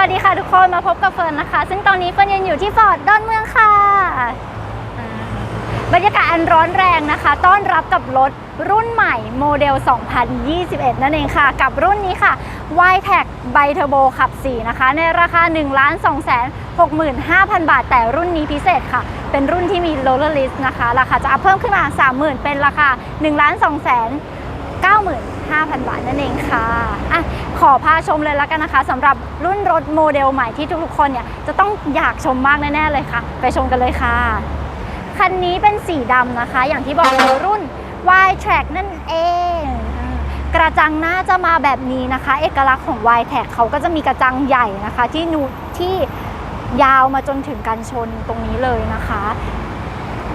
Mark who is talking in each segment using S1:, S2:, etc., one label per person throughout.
S1: วัสดีค่ะทุกคนมาพบกับเฟิร์นนะคะ ซึ่งตอนนี้เฟิร์นยังอยู่ที่ฟอร์ดดอนเมืองค่ะ บรรยากาศอันร้อนแรงนะคะ ต้อนรับกับรถรุ่นใหม่โมเดล 2021 นั่นเองค่ะ กับรุ่นนี้ค่ะ y t e c b i Turbo ขับ 4 นะคะ ในราคา 1 2 6 5 0 0 0 บาท แต่รุ่นนี้พิเศษค่ะ เป็นรุ่นที่มี roller list นะคะ ราคาจะอัพเพิ่มขึ้นมา 30,000 เป็นราคา 1 2 9 0 0 0 5,000 บาทนั่นเองค่ะอะ ขอพาชมเลยแล้วกันนะคะสำหรับรุ่นรถโมเดลใหม่ที่ทุกๆคนเนี่ยจะต้องอยากชมมากแน่ๆเลยค่ะ ไปชมกันเลยค่ะ คันนี้เป็นสีดำนะคะ อย่างที่บอกเลยรุ่น Y Track นั่นเองกระจังหน้าจะมาแบบนี้นะคะ เอกลักษณ์ของ Y Track เขาก็จะมีกระจังใหญ่นะคะ ที่นูที่ยาวมาจนถึงกันชนตรงนี้เลยนะคะ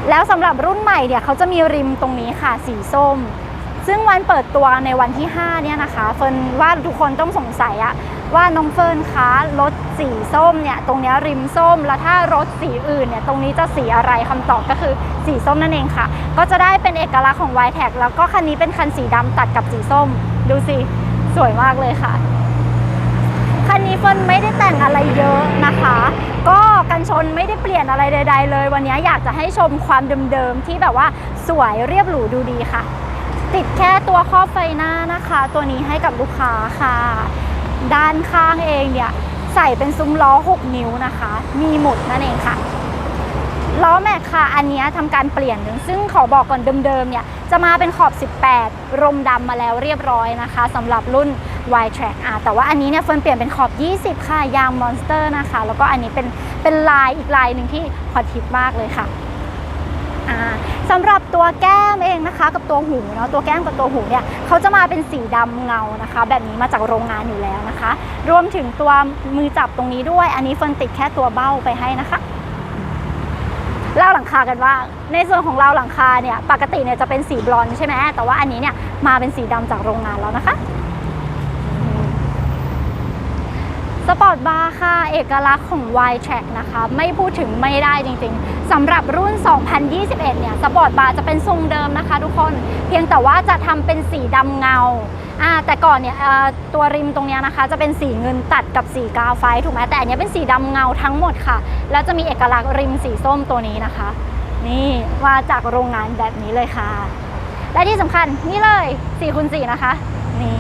S1: แล้วสำหรับรุ่นใหม่เนี่ยเขาจะมีริมตรงนี้ค่ะสีส้ม ซึ่งวันเปิดตัวในวันที่ 5 เนี่ยนะคะ เฟิร์นว่าทุกคนต้องสงสัยอะว่าน้องเฟิร์นคะรถสีส้มเนี่ยตรงนี้ริมส้ม แล้วถ้ารถสีอื่นเนี่ยตรงนี้จะสีอะไรคำตอบก็คือสีส้มนั่นเองค่ะ ก็จะได้เป็นเอกลักษณ์ของ y t e c แล้วก็คันนี้เป็นคันสีดำตัดกับสีส้ม ดูสิ สวยมากเลยค่ะ คันนี้เฟิร์นไม่ได้แต่งอะไรเยอะนะคะ ก็กันชนไม่ได้เปลี่ยนอะไรใด ๆ เลย วันนี้อยากจะให้ชมความเดิมๆที่แบบว่าสวยเรียบหรูดูดีค่ะ ติดแค่ตัวครอบไฟหน้านะคะ ตัวนี้ให้กับลูกค้าค่ะ ด้านข้างเองเนี่ยใส่เป็นซุ้มล้อ 6 นิ้วนะคะ มีหมุดนั่นเองค่ะล้อแม็กค่ะ อันนี้ทำการเปลี่ยนหนึ่งซึ่งขอบอกก่อนเดิมๆเนี่ยจะมาเป็นขอบ 18 รมดำมาแล้วเรียบร้อยนะคะสำหรับรุ่น Y Track อะแต่ว่าอันนี้เนี่ยเฟิร์นเปลี่ยนเป็นขอบ 20 ค่ะ ยางมอนสเตอร์นะคะ แล้วก็อันนี้เป็นเป็นลายอีกลายหนึ่งที่ฮอตฮิตมากเลยค่ะอ่า สำหรับตัวแก้มเองนะคะ กับตัวหูเนาะตัวแก้มกับตัวหูเนี่ยเขาจะมาเป็นสีดำเงานะคะ แบบนี้มาจากโรงงานอยู่แล้วนะคะ รวมถึงตัวมือจับตรงนี้ด้วย อันนี้เฟิร์นติดแค่ตัวเบ้าไปให้นะคะเล่าหลังคากันว่า ในส่วนของเราหลังคาเนี่ยปกติเนี่ยจะเป็นสีบลอนใช่ไหมแต่ว่าอันนี้เนี่ยมาเป็นสีดำจากโรงงานแล้วนะคะ สปอร์ตบาร์ค่ะ เอกลักษณ์ของ Y Track นะคะ ไม่พูดถึงไม่ได้จริงๆสำหรับรุ่น 2021 เนี่ยสปอร์ตบาร์จะเป็นทรงเดิมนะคะทุกคน เพียงแต่ว่าจะทำเป็นสีดำเงาอ่าแต่ก่อนเนี่ยตัวริมตรงเนี้ยนะคะ จะเป็นสีเงินตัดกับสีกาวไฟถูกไหมแต่อันเนี้ยเป็นสีดำเงาทั้งหมดค่ะ แล้วจะมีเอกลักษณ์ริมสีส้มตัวนี้นะคะ นี่มาจากโรงงานแบบนี้เลยค่ะ และที่สำคัญนี่เลย4คูณ4นะคะ นี่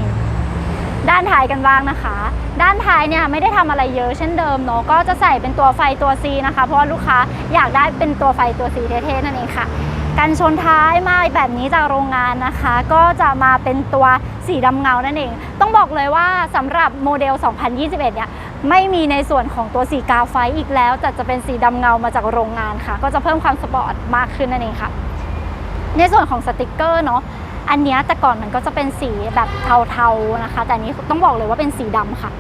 S1: ด้านท้ายกันบ้างนะคะ ด้านท้ายเนี่ยไม่ได้ทำอะไรเยอะเช่นเดิมเนาะก็จะใส่เป็นตัวไฟตัว C นะคะ เพราะว่าลูกค้าอยากได้เป็นตัวไฟตัว C เท่ๆนั่นเองค่ะกันชนท้ายมาแบบนี้จากโรงงานนะคะ ก็จะมาเป็นตัวสีดำเงานั่นเอง ต้องบอกเลยว่าสำหรับโมเดล 2021 เนี่ยไม่มีในส่วนของตัวสีกาวไฟอีกแล้ว แต่จะเป็นสีดำเงามาจากโรงงานค่ะ ก็จะเพิ่มความสปอร์ตมากขึ้นนั่นเองค่ะ ในส่วนของสติกเกอร์เนาะ อันนี้แต่ก่อนมันก็จะเป็นสีแบบเทาๆนะคะ แต่อันนี้ต้องบอกเลยว่าเป็นสีดำค่ะ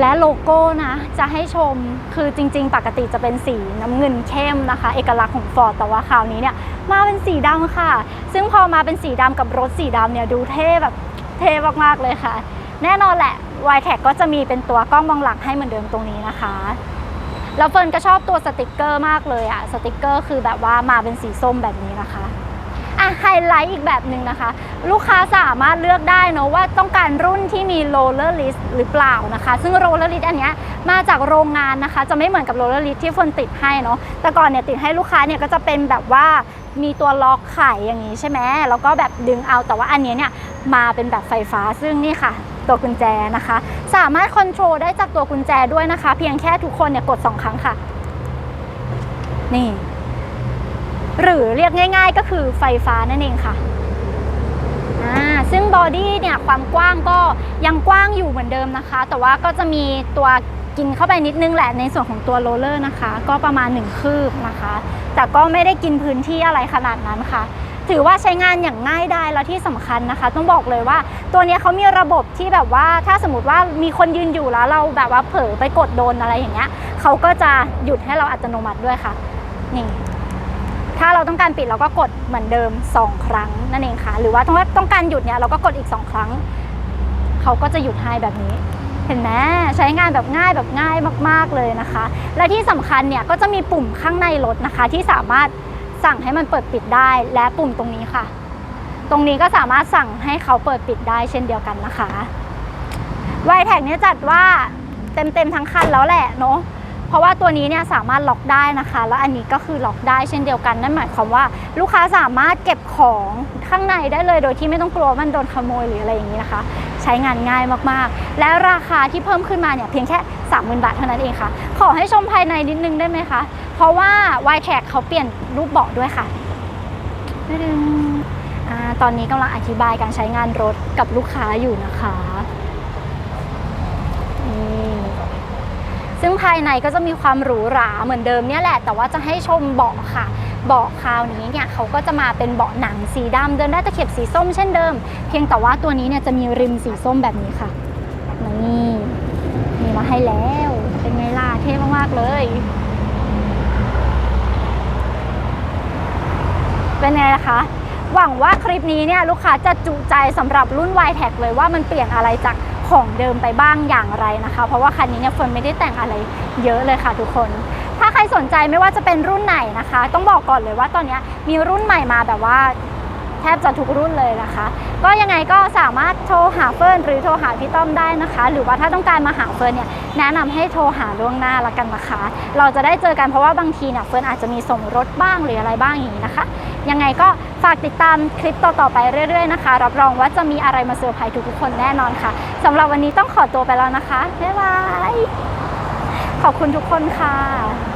S1: และโลโก้นะ จะให้ชมคือจริง ๆ ปกติจะเป็นสีน้ำเงินเข้มนะคะ เอกลักษณ์ของฟอร์ดแต่ว่าคราวนี้เนี่ยมาเป็นสีดำค่ะ ซึ่งพอมาเป็นสีดำกับรถสีดำเนี่ยดูเท่แบบเท่มากๆเลยค่ะ แน่นอนแหละ y t a g ก็จะมีเป็นตัวกล้องมองหลังให้เหมือนเดิมตรงนี้นะคะแล้วเฟิร์นก็ชอบตัวสติกเกอร์มากเลยอะสติกเกอร์คือแบบว่ามาเป็นสีส้มแบบนี้นะคะ อะไฮไลท์อีกแบบหนึ่งนะคะ ลูกค้าสามารถเลือกได้เนอะว่าต้องการรุ่นที่มี roller list หรือเปล่านะคะ ซึ่ง roller list อันนี้มาจากโรงงานนะคะ จะไม่เหมือนกับ roller list ที่เฟิร์นติดให้เนาะแต่ก่อนเนี่ยติดให้ลูกค้าเนี่ยก็จะเป็นแบบว่ามีตัวล็อกไขอย่างนี้ใช่ไหมแล้วก็แบบดึงเอาแต่ว่าอันนี้เนี่ยมาเป็นแบบไฟฟ้าซึ่งนี่ค่ะตัวกุญแจนะคะ สามารถคอนโทรลได้จากตัวกุญแจด้วยนะคะ เพียงแค่ทุกคนเนี่ยกดสองครั้งค่ะ นี่ หรือเรียกง่าย ๆ ก็คือไฟฟ้านั่นเองค่ะซึ่งบอดี้เนี่ยความกว้างก็ยังกว้างอยู่เหมือนเดิมนะคะ แต่ว่าก็จะมีตัวกินเข้าไปนิดนึงแหละในส่วนของตัวโรลเลอร์นะคะ ก็ประมาณ 1 คืบนะคะ แต่ก็ไม่ได้กินพื้นที่อะไรขนาดนั้นค่ะ ถือว่าใช้งานอย่างง่ายได้แล้วที่สำคัญนะคะ ต้องบอกเลยว่าตัวนี้เขามีระบบที่แบบว่าถ้าสมมติว่ามีคนยืนอยู่แล้วเราแบบว่าเผลอไปกดโดนอะไรอย่างเงี้ยเขาก็จะหยุดให้เราอัตโนมัติด้วยค่ะนี่ ถ้าเราต้องการปิดเราก็กดเหมือนเดิม 2 ครั้งนั่นเองค่ะ หรือว่าต้องต้องการหยุดเนี่ยเราก็กดอีก 2 ครั้ง เขาก็จะหยุดให้แบบนี้ เห็นไหมใช้งานแบบง่ายแบบง่ายมากๆเลยนะคะ และที่สำคัญเนี่ยก็จะมีปุ่มข้างในรถนะคะ ที่สามารถสั่งให้มันเปิดปิดได้ และปุ่มตรงนี้ค่ะ ตรงนี้ก็สามารถสั่งให้เขาเปิดปิดได้เช่นเดียวกันนะคะไวแท็กเนี่ยจัดว่าเต็มๆทั้งคันแล้วแหละเนาะ เพราะว่าตัวนี้เนี่ยสามารถล็อกได้นะคะ แล้วอันนี้ก็คือล็อกได้เช่นเดียวกันนั่นหมายความว่าลูกค้าสามารถเก็บของข้างในได้เลย โดยที่ไม่ต้องกลัวมันโดนขโมยหรืออะไรอย่างนี้นะคะ ใช้งานง่ายมากๆ และราคาที่เพิ่มขึ้นมาเนี่ยเพียงแค่ 30,000 บาทเท่านั้นเองค่ะ ขอให้ชมภายในนิดนึงได้ไหมคะ เพราะว่า y t a g เขาเปลี่ยนรูปเบาะด้วยค่ะดึงอ่าตอนนี้กำลังอธิบายการใช้งานรถกับลูกค้าอยู่นะคะนี่ ซึ่งภายในก็จะมีความหรูหราเหมือนเดิมเนี่ยแหละ แต่ว่าจะให้ชมเบาะค่ะ เบาะคราวนี้เนี่ยเขาก็จะมาเป็นเบาะหนังสีดำเดินได้ตะเข็บสีส้มเช่นเดิม เพียงแต่ว่าตัวนี้เนี่ยจะมีริมสีส้มแบบนี้ค่ะ นี่มีมาให้แล้ว เป็นไงล่ะเท่มากๆเลย เป็นไงล่ะคะหวังว่าคลิปนี้เนี่ยลูกค้าจะจุใจสำหรับรุ่น y t e c เลยว่ามันเปลี่ยนอะไรจาก ของเดิมไปบ้างอย่างไรนะคะ เพราะว่าคันนี้เนี่ยเฟิร์นไม่ได้แต่งอะไรเยอะเลยค่ะทุกคน ถ้าใครสนใจไม่ว่าจะเป็นรุ่นไหนนะคะ ต้องบอกก่อนเลยว่าตอนนี้มีรุ่นใหม่มาแบบว่าแทบจะทุกรุ่นเลยนะคะ ก็ยังไงก็สามารถโทรหาเฟิร์นหรือโทรหาพี่ต้อมได้นะคะ หรือว่าถ้าต้องการมาหาเฟิร์นเนี่ยแนะนำให้โทรหาล่วงหน้าละกันนะคะ เราจะได้เจอกันเพราะว่าบางทีเนี่ยเฟิร์นอาจจะมีส่งรถบ้างหรืออะไรบ้างอย่างนี้นะคะ ยังไงก็ฝากติดตามคลิปต่อ ๆ ไปเรื่อย ๆ นะคะ รับรองว่าจะมีอะไรมาเซอร์ไพรส์ทุกๆคนแน่นอนค่ะสำหรับวันนี้ต้องขอตัวไปแล้วนะคะบ๊ายบายขอบคุณทุกคนค่ะ